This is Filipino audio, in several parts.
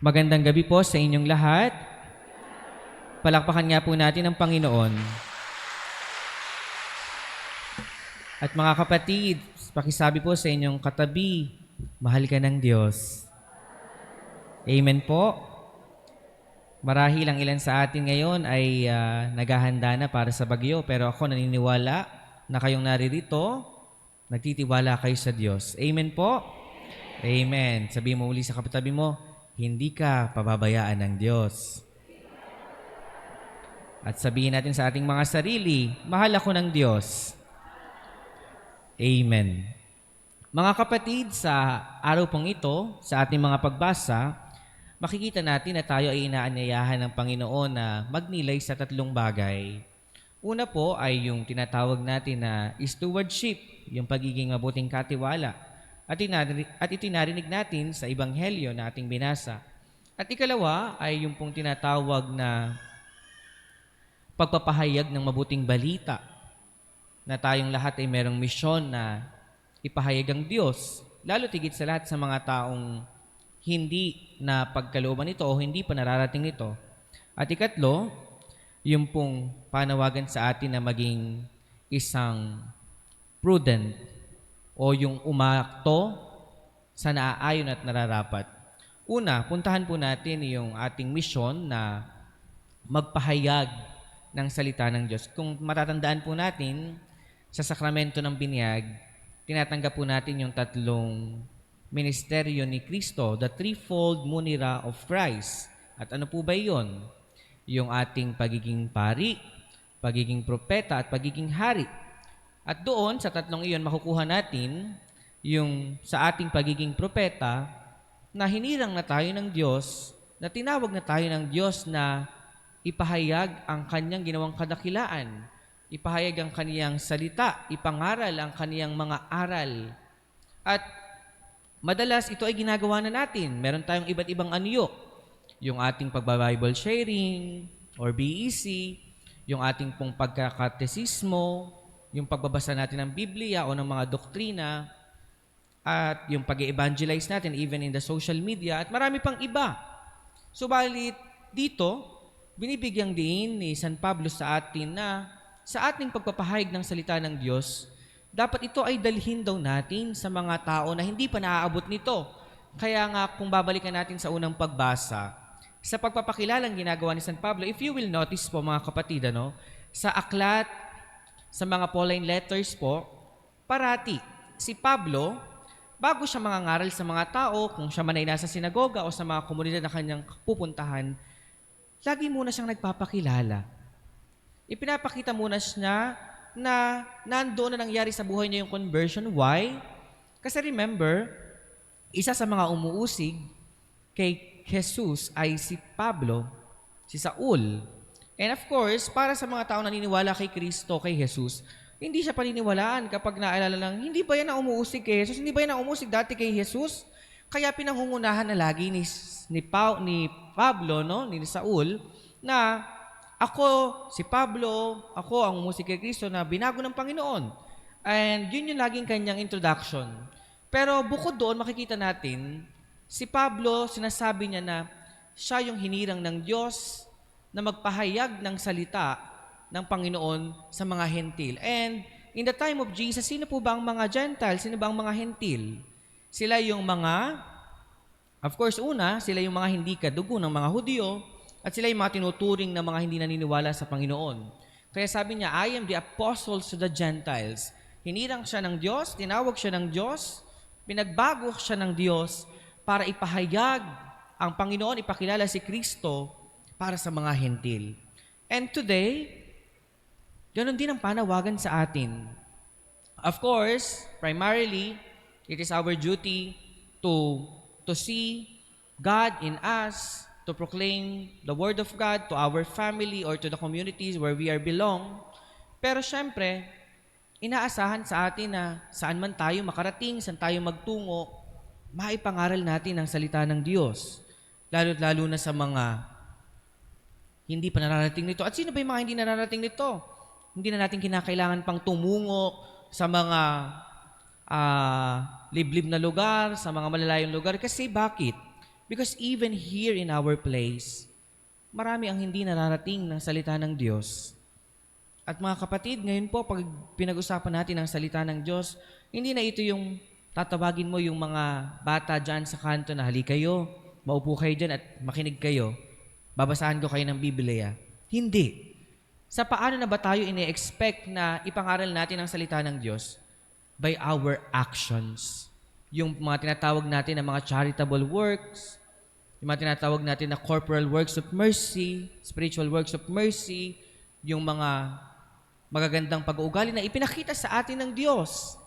Magandang gabi po sa inyong lahat. Palakpakan nga po natin ang Panginoon. At mga kapatid, pakisabi po sa inyong katabi, mahal ka ng Diyos. Amen po. Marahil ang ilan sa atin ngayon ay ah, naghahanda na para sa bagyo, pero ako naniniwala na kayong naririto, nagtitiwala kayo sa Diyos. Amen po. Amen. Sabi mo uli sa kapatabi mo, hindi ka pababayaan ng Diyos. At sabihin natin sa ating mga sarili, mahal ako ng Diyos. Amen. Mga kapatid, sa araw pong ito, sa ating mga pagbasa, makikita natin na tayo ay inaanyayahan ng Panginoon na magnilay sa tatlong bagay. Una po ay yung tinatawag natin na stewardship, yung pagiging mabuting katiwala. At, inarinig, at itinarinig natin sa Ebanghelyo na ating binasa. At ikalawa ay yung pong tinatawag na pagpapahayag ng mabuting balita na tayong lahat ay merong misyon na ipahayag ang Diyos, lalo tigit sa lahat sa mga taong hindi na pagkalooban nito o hindi pa nararating nito. At ikatlo, yung pong panawagan sa atin na maging isang prudent o yung umakto sa naaayon at nararapat. Una, puntahan po natin yung ating misyon na magpahayag ng salita ng Diyos. Kung matatandaan po natin, sa sakramento ng binyag, tinatanggap po natin yung tatlong ministeryo ni Kristo, the threefold munira of Christ. At ano po ba yon? Yung ating pagiging pari, pagiging propeta, at pagiging hari. At doon, sa tatlong iyon, makukuha natin yung sa ating pagiging propeta na hinirang na tayo ng Diyos, na tinawag na tayo ng Diyos na ipahayag ang kanyang ginawang kadakilaan, ipahayag ang kaniyang salita, ipangaral ang kaniyang mga aral. At madalas ito ay ginagawa na natin. Meron tayong iba't ibang anyo. Yung ating pagba-Bible sharing or BEC, yung ating pong pagkakatesismo, yung pagbabasa natin ng Biblia o ng mga doktrina, at yung pag evangelize natin even in the social media, at marami pang iba. Subalit dito, binibigyang din ni San Pablo sa atin na sa ating pagpapahayag ng salita ng Diyos, dapat ito ay dalhin daw natin sa mga tao na hindi pa naaabot nito. Kaya nga kung babalikan natin sa unang pagbasa, sa pagpapakilalang ginagawa ni San Pablo, if you will notice po mga kapatid, ano, sa aklat, sa mga Pauline letters po, parati, si Pablo, bago siya mangangaral sa mga tao, kung siya man ay nasa sinagoga o sa mga komunidad na kanyang pupuntahan, lagi muna siyang nagpapakilala. Ipinapakita muna siya na nandoon na nangyari sa buhay niya yung conversion. Why? Kasi remember, isa sa mga umuusig kay Jesus ay si Pablo, si Saul. And of course, para sa mga tao naniniwala kay Kristo, kay Jesus, hindi siya paniniwalaan kapag naalala lang, hindi ba yan ang umuusig kay Jesus? Hindi ba yan ang umusig dati kay Jesus? Kaya pinangungunahan na lagi ni, ni, pa, ni Pablo, no, ni Saul, na ako, si Pablo, ako ang umusig kay Kristo na binago ng Panginoon. And yun yung laging kanyang introduction. Pero bukod doon, makikita natin, si Pablo, sinasabi niya na siya yung hinirang ng Diyos na magpahayag ng salita ng Panginoon sa mga hentil. And in the time of Jesus, sino po ba ang mga Gentiles? Sino ba ang mga hentil? Sila yung mga, of course, una, sila yung mga hindi kadugo ng mga Hudyo, at sila yung mga tinuturing na mga hindi naniniwala sa Panginoon. Kaya sabi niya, I am the apostles to the Gentiles. Hinirang siya ng Diyos, tinawag siya ng Diyos, pinagbago siya ng Diyos para ipahayag ang Panginoon, ipakilala si Kristo para sa mga hentil. And today, ganun din ang panawagan sa atin. Of course, primarily, it is our duty to, to see God in us, to proclaim the Word of God to our family or to the communities where we are belong. Pero syempre, inaasahan sa atin na saan man tayo makarating, saan tayo magtungo, maipangaral natin ang salita ng Diyos. Lalo-lalo na sa mga hindi pa nararating nito. At sino ba yung mga hindi nararating nito? Hindi na natin kinakailangan pang tumungo sa mga ah, liblib na lugar, sa mga malalayong lugar. Kasi bakit? Because even here in our place, marami ang hindi nararating ng salita ng Diyos. At mga kapatid, ngayon po, pag pinag-usapan natin ang salita ng Diyos, hindi na ito yung tatawagin mo yung mga bata dyan sa kanto na hali kayo, maupo kayo dyan at makinig kayo. Babasahan ko kayo ng Biblia. Hindi. Sa paano na ba tayo ini-expect na ipangaral natin ang salita ng Diyos? By our actions. Yung mga tinatawag natin na mga charitable works, yung mga tinatawag natin na corporal works of mercy, spiritual works of mercy, yung mga magagandang pag-uugali na ipinakita sa atin ng Diyos.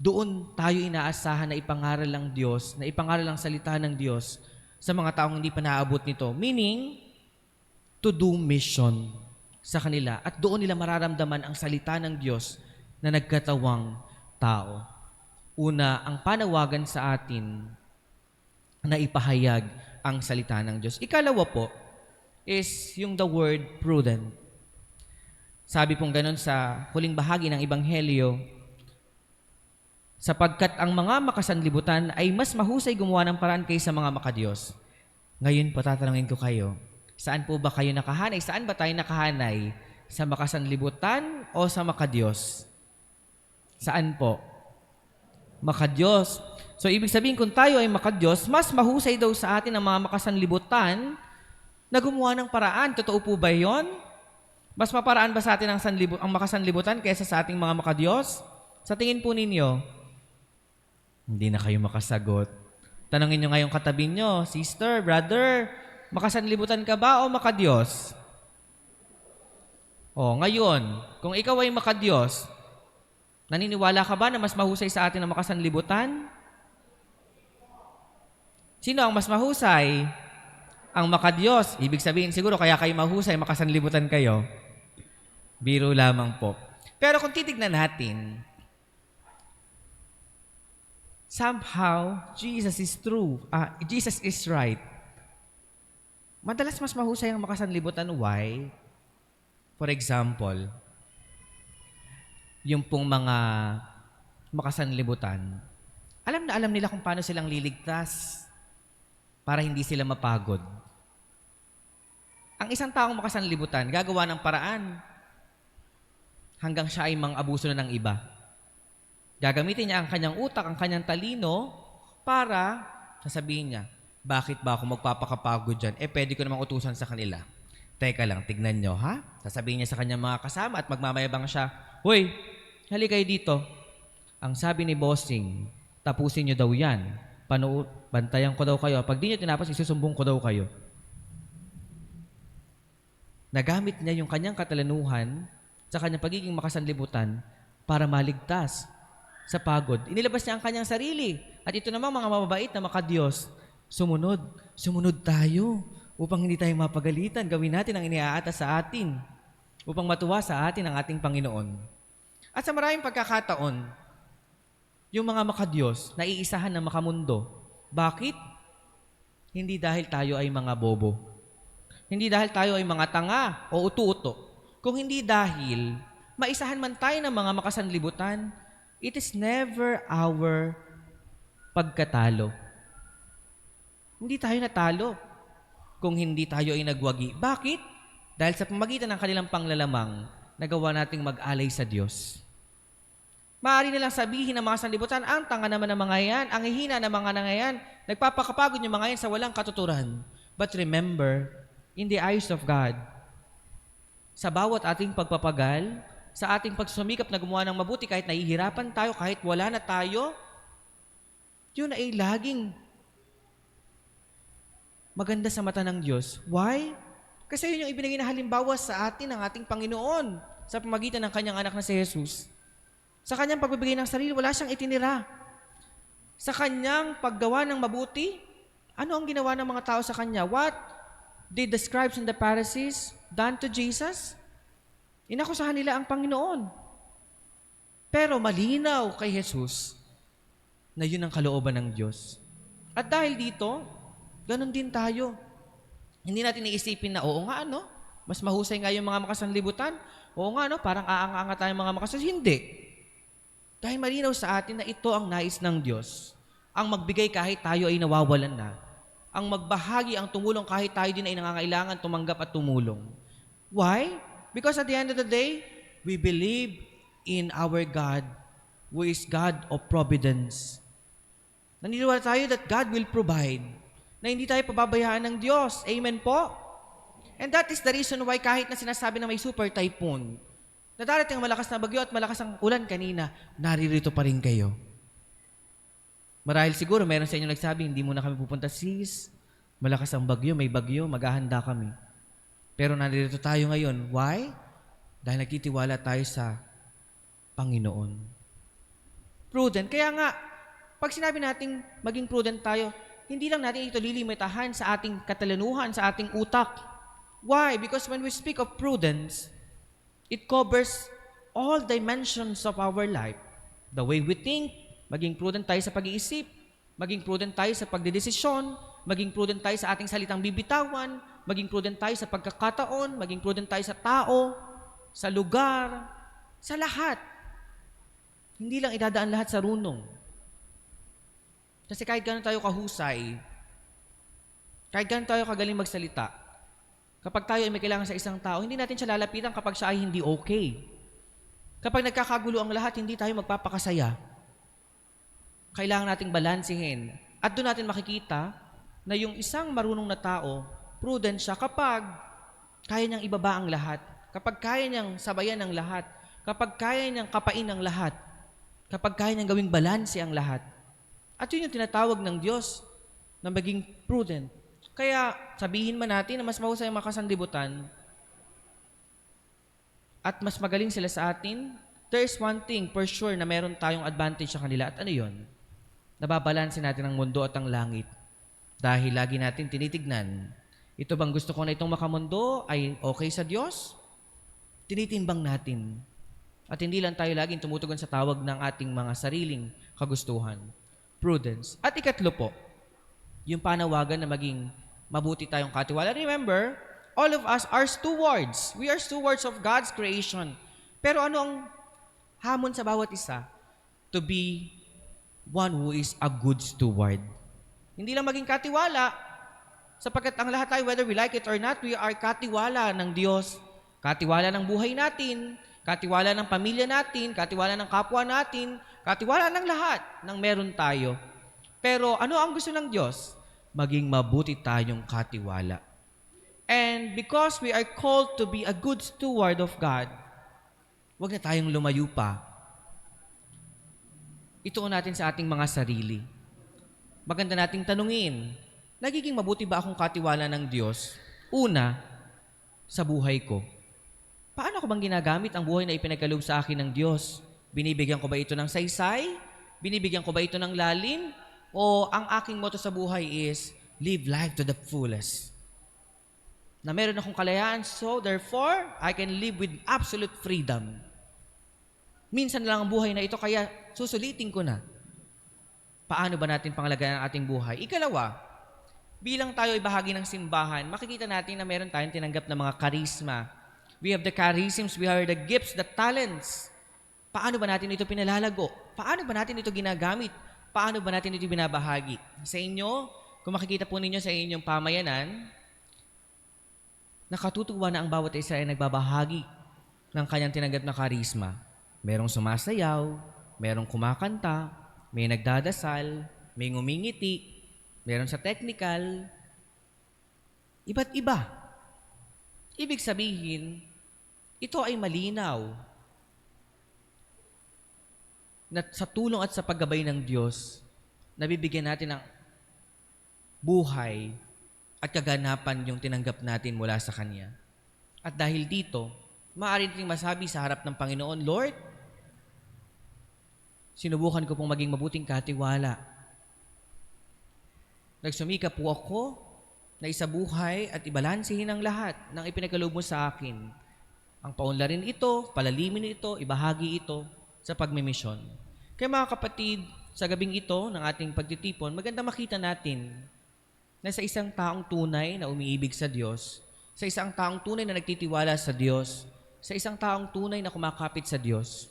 Doon tayo inaasahan na ipangaral ng Diyos, na ipangaral ang salita ng Diyos sa mga taong hindi pa naabot nito. Meaning, to do mission sa kanila. At doon nila mararamdaman ang salita ng Diyos na nagkatawang tao. Una, ang panawagan sa atin na ipahayag ang salita ng Diyos. Ikalawa po is yung the word prudent. Sabi pong ganun sa huling bahagi ng Ebanghelyo, sapagkat ang mga makasanlibutan ay mas mahusay gumawa ng paraan kaysa mga makadiyos. Ngayon po tatanungin ko kayo, saan po ba kayo nakahanay? Saan ba tayo nakahanay? Sa makasanlibutan o sa makadiyos? Saan po? Makadiyos. So, ibig sabihin, kung tayo ay makadiyos, mas mahusay daw sa atin ang mga makasanlibutan na gumawa ng paraan. Totoo po ba yon? Mas maparaan ba sa atin ang, sanlibu- ang makasanlibutan kaysa sa ating mga makadiyos? Sa tingin po ninyo, hindi na kayo makasagot. Tanungin nyo ngayong katabi nyo, Sister, brother, makasanlibutan ka ba o makadiyos? O, ngayon, kung ikaw ay makadiyos, naniniwala ka ba na mas mahusay sa atin ang makasanlibutan? Sino ang mas mahusay? Ang makadiyos. Ibig sabihin siguro kaya kayo mahusay, makasanlibutan kayo. Biro lamang po. Pero kung titignan natin, somehow, Jesus is true. Ah, Jesus is right. Madalas mas mahusay ang makasanlibutan. Why? For example, yung pong mga makasanlibutan, alam na alam nila kung paano silang liligtas para hindi sila mapagod. Ang isang taong makasanlibutan, gagawa ng paraan hanggang siya ay mang-abuso na ng iba. Gagamitin niya ang kanyang utak, ang kanyang talino para sasabihin niya, bakit ba ako magpapakapagod dyan? Eh, pwede ko namang utusan sa kanila. Teka lang, tignan nyo, ha? Sasabihin niya sa kanyang mga kasama at magmamayabang siya, Hoy, hali kayo dito. Ang sabi ni Bossing, tapusin niyo daw yan. Panu bantayan ko daw kayo. Pag di niyo tinapos, isusumbong ko daw kayo. Nagamit niya yung kanyang katalanuhan sa kanyang pagiging makasanlibutan para maligtas sa pagod. Inilabas niya ang kanyang sarili. At ito namang mga mababait na makadiyos, sumunod. Sumunod tayo upang hindi tayo mapagalitan. Gawin natin ang iniaata sa atin upang matuwa sa atin ang ating Panginoon. At sa maraming pagkakataon, yung mga makadiyos, naiisahan ng makamundo. Bakit? Hindi dahil tayo ay mga bobo. Hindi dahil tayo ay mga tanga o utu-uto. Kung hindi dahil maisahan man tayo ng mga makasanlibutan, it is never our pagkatalo. Hindi tayo natalo kung hindi tayo ay nagwagi. Bakit? Dahil sa pamagitan ng kanilang panglalamang, nagawa nating mag-alay sa Diyos. Maaari nilang sabihin ng mga sanlibutan, ang tanga naman ng mga yan, ang hihina ng mga nga yan, nagpapakapagod yung mga yan sa walang katuturan. But remember, in the eyes of God, sa bawat ating pagpapagal, sa ating pagsumikap na gumawa ng mabuti, kahit nahihirapan tayo, kahit wala na tayo, yun ay laging maganda sa mata ng Diyos. Why? Kasi yun yung ibinigay na halimbawa sa atin ng ating Panginoon sa pamagitan ng kanyang anak na si Jesus. Sa kanyang pagbibigay ng sarili, wala siyang itinira. Sa kanyang paggawa ng mabuti, ano ang ginawa ng mga tao sa kanya? What did the scribes and the Pharisees done to Jesus? Inakusahan nila ang Panginoon. Pero malinaw kay Jesus na yun ang kalooban ng Diyos. At dahil dito, ganun din tayo. Hindi natin iisipin na, oo nga, ano? Mas mahusay nga yung mga makasanlibutan. Oo nga, no? Parang aanga-anga tayong mga makasanlibutan. Hindi. Dahil malinaw sa atin na ito ang nais ng Diyos. Ang magbigay kahit tayo ay nawawalan na. ang magbahagi, ang tumulong kahit tayo din ay nangangailangan tumanggap at tumulong. Why? Because at the end of the day, we believe in our God who is God of providence. Naniniwala tayo that God will provide, na hindi tayo pababayaan ng Diyos. Amen po? And that is the reason why kahit na sinasabi na may super typhoon, na darating ang malakas na bagyo at malakas ang ulan kanina, naririto pa rin kayo. Marahil siguro meron sa inyo nagsabi, hindi muna kami pupunta sis. Malakas ang bagyo, may bagyo, maghahanda kami. Pero nandito tayo ngayon. Why? Dahil nagtitiwala tayo sa Panginoon. Prudent. Kaya nga, pag sinabi nating maging prudent tayo, hindi lang natin ito lilimitahan sa ating katalanuhan, sa ating utak. Why? Because when we speak of prudence, it covers all dimensions of our life. The way we think, maging prudent tayo sa pag-iisip, maging prudent tayo sa pagdedesisyon, maging prudent tayo sa ating salitang bibitawan, maging prudent tayo sa pagkakataon, maging prudent tayo sa tao, sa lugar, sa lahat. Hindi lang idadaan lahat sa runong. Kasi kahit gano'n tayo kahusay, kahit gano'n tayo kagaling magsalita, kapag tayo ay may kailangan sa isang tao, hindi natin siya lalapitan kapag siya ay hindi okay. Kapag nagkakagulo ang lahat, hindi tayo magpapakasaya. Kailangan nating balansihin. At doon natin makikita na yung isang marunong na tao, prudent siya kapag kaya niyang ibaba ang lahat, kapag kaya niyang sabayan ang lahat, kapag kaya niyang kapain ang lahat, kapag kaya niyang gawing balanse ang lahat. At yun yung tinatawag ng Diyos na maging prudent. Kaya sabihin man natin na mas mahusay ang makasandibutan at mas magaling sila sa atin, there's one thing for sure na meron tayong advantage sa kanila. At ano yun? Nababalansin natin ang mundo at ang langit. Dahil lagi natin tinitignan, ito bang gusto ko na itong makamundo ay okay sa Diyos? Tinitimbang natin. At hindi lang tayo laging tumutugon sa tawag ng ating mga sariling kagustuhan. Prudence. At ikatlo po, yung panawagan na maging mabuti tayong katiwala. Remember, all of us are stewards. We are stewards of God's creation. Pero ano ang hamon sa bawat isa? To be one who is a good steward. Hindi lang maging katiwala, sapagkat ang lahat tayo, whether we like it or not, we are katiwala ng Diyos. Katiwala ng buhay natin, katiwala ng pamilya natin, katiwala ng kapwa natin, katiwala ng lahat ng meron tayo. Pero ano ang gusto ng Diyos? Maging mabuti tayong katiwala. And because we are called to be a good steward of God, huwag na tayong lumayo pa. Ituon natin sa ating mga sarili. Maganda nating tanungin, nagiging mabuti ba akong katiwala ng Diyos? Una, sa buhay ko. Paano ko bang ginagamit ang buhay na ipinagkaloob sa akin ng Diyos? Binibigyan ko ba ito ng saysay? Binibigyan ko ba ito ng lalim? O ang aking motto sa buhay is, live life to the fullest. Na meron akong kalayaan, so therefore, I can live with absolute freedom. Minsan lang ang buhay na ito, kaya susulitin ko na. Paano ba natin pangalagaan ang ating buhay? Ikalawa, bilang tayo ay bahagi ng simbahan, makikita natin na meron tayong tinanggap na mga karisma. We have the charisms, we have the gifts, the talents. Paano ba natin ito pinalalago? Paano ba natin ito ginagamit? Paano ba natin ito binabahagi? Sa inyo, kung makikita po ninyo sa inyong pamayanan, nakatutuwa na ang bawat isa ay nagbabahagi ng kanyang tinanggap na karisma. Merong sumasayaw, merong kumakanta, may nagdadasal, may ngumingiti, meron sa technical, iba't iba. Ibig sabihin, ito ay malinaw na sa tulong at sa paggabay ng Diyos, nabibigyan natin ng buhay at kaganapan yung tinanggap natin mula sa Kanya. At dahil dito, maaari natin masabi sa harap ng Panginoon, Lord, sinubukan ko pong maging mabuting katiwala. Nagsumika po ako na isabuhay at ibalansihin ang lahat ng ipinagkaloob sa akin. Ang paunlarin ito, palalimin ito, ibahagi ito sa pagmimisyon. Kaya mga kapatid, sa gabing ito ng ating pagtitipon, maganda makita natin na sa isang taong tunay na umiibig sa Diyos, sa isang taong tunay na nagtitiwala sa Diyos, sa isang taong tunay na kumakapit sa Diyos,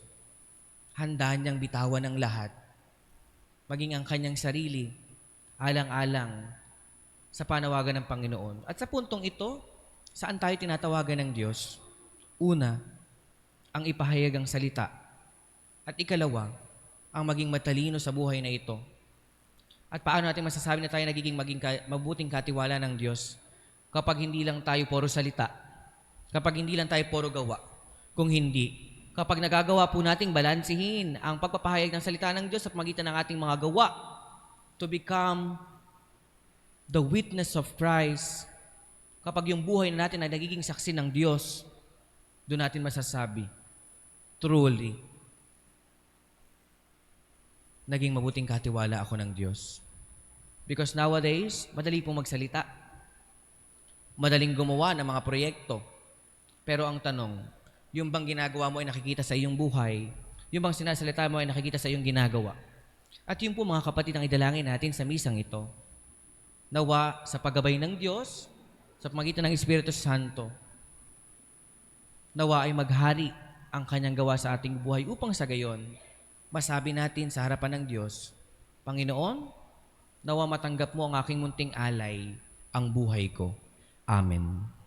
handa niyang bitawan ng lahat, maging ang kanyang sarili, alang-alang sa panawagan ng Panginoon. At sa puntong ito, saan tayo tinatawagan ng Diyos? Una, ang ipahayag ang salita. At ikalawa, ang maging matalino sa buhay na ito. At paano natin masasabi na tayo nagiging maging ka- mabuting katiwala ng Diyos kapag hindi lang tayo puro salita, kapag hindi lang tayo puro gawa, kung hindi, kapag nagagawa po nating balansihin ang pagpapahayag ng salita ng Diyos sa pagitan ng ating mga gawa to become the witness of Christ, kapag yung buhay na natin ay nagiging saksi ng Diyos, doon natin masasabi, truly, naging mabuting katiwala ako ng Diyos. Because nowadays, madali pong magsalita. Madaling gumawa ng mga proyekto. Pero ang tanong, yung bang ginagawa mo ay nakikita sa iyong buhay? Yung bang sinasalita mo ay nakikita sa iyong ginagawa? At yun po mga kapatid ang idalangin natin sa misang ito. Nawa sa paggabay ng Diyos, sa pamagitan ng Espiritu Santo, nawa ay maghari ang kanyang gawa sa ating buhay upang sa gayon, masabi natin sa harapan ng Diyos, Panginoon, nawa matanggap mo ang aking munting alay, ang buhay ko. Amen.